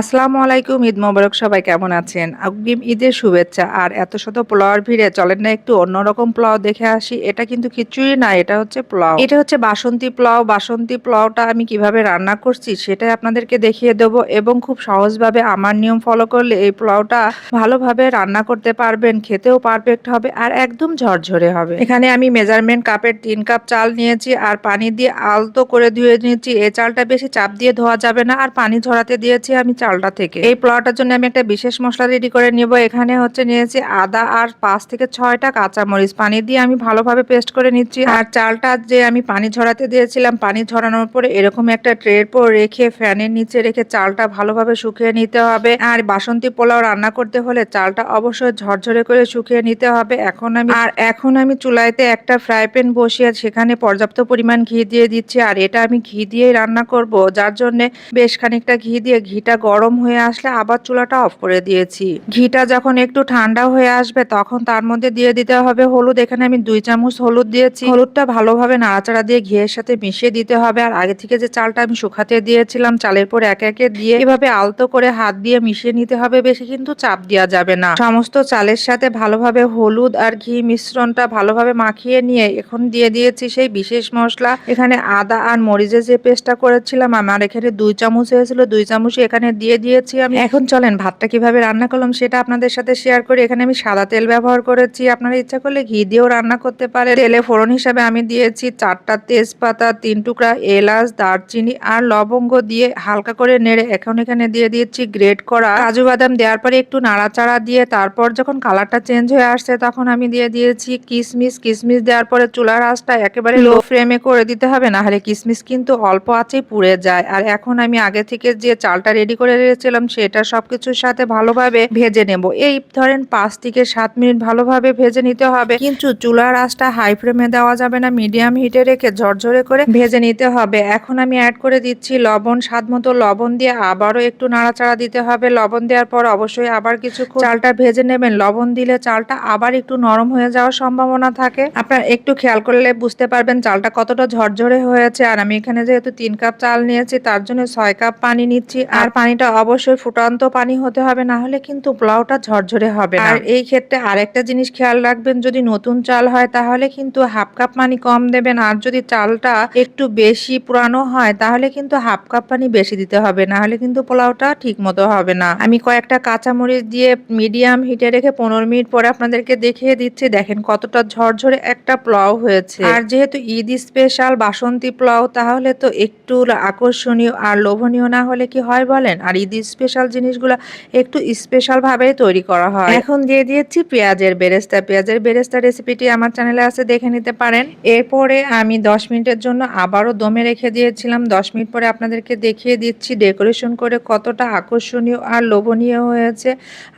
আসসালামু আলাইকুম, ঈদ মোবারক, সবাই কেমন আছেন? অগ্রিম ঈদের শুভেচ্ছা। আর এত শত পোলাওয়ার ভিড়ে চলেন না, একটু অন্যরকম পোলাও দেখে আসি। এটা কিন্তু খিচুড়ি না, এটা হচ্ছে পোলাও। এটা হচ্ছে বাসন্তী পোলাও। বাসন্তী পোলাওটা আমি কীভাবে রান্না করছি সেটাই আপনাদেরকে দেখিয়ে দেবো এবং খুব সহজভাবে আমার নিয়ম ফলো করলে এই পোলাওটা ভালোভাবে রান্না করতে পারবেন, খেতেও পারফেক্ট হবে আর একদম ঝরঝরে হবে। এখানে আমি মেজারমেন্ট কাপের তিন কাপ চাল নিয়েছি আর পানি দিয়ে আলতো করে ধুয়ে নিয়েছি। এই চালটা বেশি চাপ দিয়ে ধোয়া যাবে না আর পানি ঝরাতে দিয়েছি আমি চালটা থেকে। এই পোলাওটার জন্য আমি একটা বিশেষ মশলা রেডি করে নিব। এখানে হচ্ছে নিয়েছি আদা আর পাঁচ থেকে ছয়টা কাঁচামরিচ। পানি দিয়ে আমি ভালোভাবে পেস্ট করে নিচ্ছি। আর চালটা যে আমি পানি ঝরাতে দিয়েছিলাম, পানি ঝরানোর পরে এরকম একটা ট্রের পর রেখে ফ্যানের নিচে রেখে চালটা ভালোভাবে শুকিয়ে নিতে হবে। আর বাসন্তী পোলাও রান্না করতে হলে চালটা অবশ্যই ঝরঝরে করে শুকিয়ে নিতে হবে। এখন আমি আর এখন আমি চুলাইতে একটা ফ্রাই প্যান বসিয়ে সেখানে পর্যাপ্ত পরিমাণ ঘি দিয়ে দিচ্ছি। আর এটা আমি ঘি দিয়েই রান্না করব, যার জন্য বেশ খানিকটা ঘি দিয়ে ঘিটা গরম হয়ে আসলে আবার চুলাটা অফ করে দিয়েছি। ঘিটা যখন একটু ঠান্ডা হয়ে আসবে, তখন তার মধ্যে দিয়ে দিতে হবে হলুদ। এখানে আমি দুই চামচ হলুদ দিয়েছি। হলুদটা ভালোভাবে নাড়াচাড়া দিয়ে ঘিয়ের সাথে মিশিয়ে দিতে হবে। আর আগে থেকে যে চালটা আমি শুকাতে দিয়েছিলাম, চালের পর একে একে দিয়ে এভাবে আলতো করে হাত দিয়ে মিশিয়ে নিতে হবে। বেশি কিন্তু চাপ দেওয়া যাবে না। সমস্ত চালের সাথে ভালোভাবে হলুদ আর ঘি মিশ্রণটা ভালোভাবে মাখিয়ে নিয়ে এখন দিয়ে দিয়েছি সেই বিশেষ মশলা। এখানে আদা আর মরিচের যে পেস্টটা করেছিলাম, আমার এখানে দুই চামচ হয়েছিল। দুই চামচ এখানে দিয়ে দিয়েছি আমি। এখন চলেন, ভাতটা কীভাবে রান্না করলাম সেটা আপনাদের সাথে শেয়ার করি। এখানে আমি সাদা তেল ব্যবহার করেছি। আপনারা ইচ্ছা করলে ঘি দিয়েও রান্না করতে পারে তেলে ফোড়ন হিসাবে আমি দিয়েছি চারটা তেজপাতা, তিন টুকরা এলাচ, দারচিনি আর লবঙ্গ দিয়ে হালকা করে নেড়ে এখন এখানে দিয়ে দিয়েছি গ্রেট করা কাজু বাদাম। দেওয়ার পরে একটু নাড়াচাড়া দিয়ে তারপর যখন কালারটা চেঞ্জ হয়ে আসছে তখন আমি দিয়ে দিয়েছি কিশমিশ কিশমিশ দেওয়ার পরে চুলার আঁচটা একেবারে লো ফ্লেমে করে দিতে হবে না হলে কিশমিশ কিন্তু অল্প আঁচেই পুড়ে যায়। আর এখন আমি আগে থেকে যে চালটা রেডি করে রেখেছিলাম সেটা সবকিছুর সাথে ভালোভাবে ভেজে নেব। এই ধরেন পাঁচ থেকে সাত মিনিট ভালোভাবে ভেজে নিতে হবে। কিন্তু চুলার আঁচটা হাই ফ্লেমে দেওয়া যাবে না মিডিয়াম হিটে রেখে ঝরঝরে করে ভেজে নিতে হবে। এখন আমি অ্যাড করে দিচ্ছি লবণ, স্বাদ মতো লবণ দিয়ে আবারও একটু নাড়াচাড়া দিতে হবে। লবণ দেওয়ার পর অবশ্যই আবার কিছু চালটা ভেজে নেবেন। লবণ দিলে চালটা আবার একটু নরম হয়ে যাওয়ার সম্ভাবনা থাকে। আপনার একটু খেয়াল করলে বুঝতে পারবেন চালটা কতটা ঝরঝরে হয়েছে। আর আমি এখানে যেহেতু তিন কাপ চাল নিয়েছি, তার জন্য ছয় কাপ পানি নিচ্ছি। আর পানিটা অবশ্যই ফুটান্ত পানি হতে হবে, না হলে কিন্তু পোলাওটা ঝরঝরে হবে আর এই ক্ষেত্রে আরেকটা জিনিস খেয়াল রাখবেন, যদি নতুন চাল হয় তাহলে কিন্তু হাফ কাপ পানি কম দেবেন, আর যদি চালটা একটু বেশি পুরানো হয় তাহলে কিন্তু হাফ কাপ পানি বেশি দিতে হবে, না হলে কিন্তু পোলাওটা ঠিক মতো হবে না। আমি কয়েকটা কাঁচামরিচ দিয়ে মিডিয়াম হিটে রেখে পনেরো মিনিট পরে আপনাদেরকে দেখিয়ে দিচ্ছি, দেখেন কতটা ঝরঝরে একটা পোলাও হয়েছে। আর যেহেতু ঈদ স্পেশাল বাসন্তী পোলাও, তাহলে তো একটু আকর্ষণীয় আর লোভনীয় না হলে কি হয় বলেন? আর ঈদ স্পেশাল জিনিসগুলো একটু স্পেশাল ভাবে তৈরি করা হয়। এখন দিয়ে দিয়েছি পেঁয়াজের বেরেস্তা। পেঁয়াজের বেরেস্তা রেসিপিটি আমার চ্যানেলে আছে, দেখে নিতে পারেন। এরপরে আমি দশ মিনিটের জন্য আবারও দমে রেখে দিয়েছিলাম। দশ মিনিট পরে আপনাদেরকে দেখিয়ে দিচ্ছি ডেকোরেশন করে কতটা আকর্ষণীয় আর লোভনীয় হয়েছে।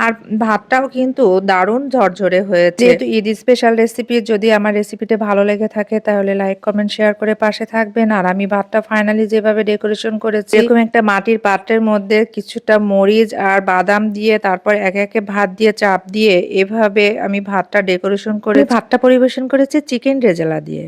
আর ভাতটাও কিন্তু দারুণ ঝরঝরে হয়েছে। যেহেতু ঈদ স্পেশাল রেসিপি যদি আমার রেসিপিটা ভালো লেগে থাকে, তাহলে লাইক কমেন্ট শেয়ার করে পাশে থাকবেন। আর আমি ভাতটা ফাইনালি যেভাবে ডেকোরেশন করেছি, এরকম একটা মাটির পাত্রের মধ্যে কিছুটা মরিচ আর বাদাম দিয়ে, তারপর একে একে ভাত দিয়ে, চাপ দিয়ে এভাবে আমি ভাতটা ডেকোরেশন করে ভাতটা পরিবেশন করেছি চিকেন রেজালা দিয়ে।